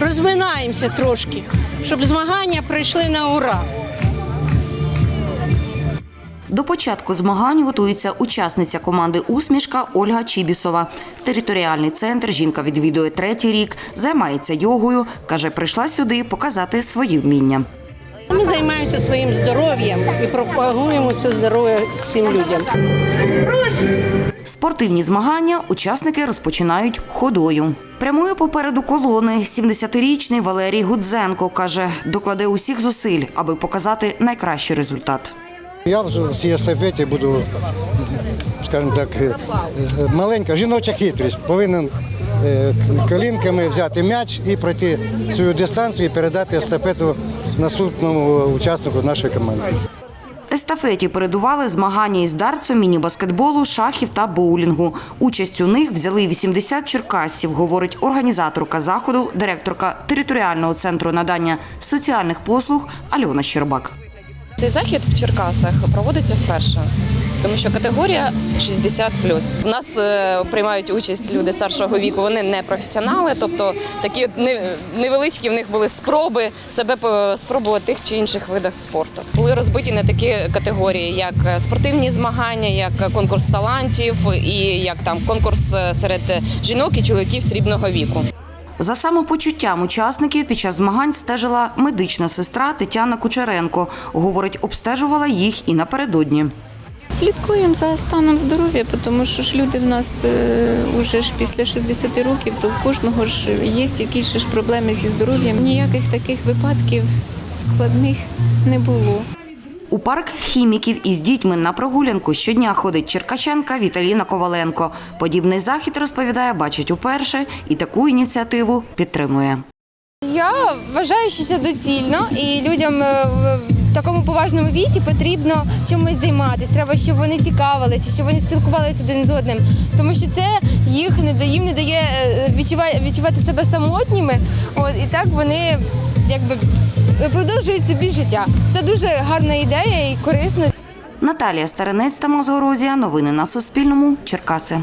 розминаємося трошки, щоб змагання прийшли на ура. До початку змагань готується учасниця команди Усмішка Ольга Чібісова. Територіальний центр жінка відвідує третій рік, займається йогою. Каже, прийшла сюди показати свої вміння. Ми займаємося своїм здоров'ям і пропагуємо це здоров'я всім людям. Спортивні змагання учасники розпочинають ходою. Прямує попереду колони 70-річний Валерій Гудзенко каже, докладе усіх зусиль, аби показати найкращий результат. Я в цій естафеті буду, скажімо так, е, маленька жіноча хитрість. Повинен е, колінками взяти м'яч і пройти свою дистанцію і передати естафету наступному учаснику нашої команди. Естафеті передували змагання із дарцем, міні-баскетболу, шахів та боулінгу. Участь у них взяли 80 черкасців, говорить організаторка заходу, директорка територіального центру надання соціальних послуг Альона Щербак. Цей захід в Черкасах проводиться вперше, тому що категорія 60 У нас е, приймають участь люди старшого віку. Вони не професіонали, тобто такі невеличкі в них були спроби себе спробувати тих чи інших видах спорту. Були розбиті на такі категорії, як е, спортивні змагання, як конкурс талантів і як там конкурс е, серед жінок і чоловіків срібного віку. За самопочуттям учасників під час змагань стежила медична сестра Тетяна Кучеренко. Говорить, обстежувала їх і напередодні. Слідкуємо за станом здоров'я, тому що ж люди в нас е, уже ж після 60 років, то в кожного ж є якісь ж проблеми зі здоров'ям. Ніяких таких випадків складних не було. У парк хіміків із дітьми на прогулянку щодня ходить черкащанка Віталіна Коваленко. Подібний захід розповідає, бачить уперше і таку ініціативу підтримує. Я вважаю, що це доцільно, і людям е, в- такому поважному віці потрібно чимось займатися. Треба, щоб вони цікавилися, щоб вони спілкувалися один з одним, тому що це їх не дає, їм не дає е, відчувати себе самотніми. От і так вони якби продовжують собі життя. Це дуже гарна ідея і корисна. Наталія Старинець та Мазгорозія. Новини на Суспільному. Черкаси.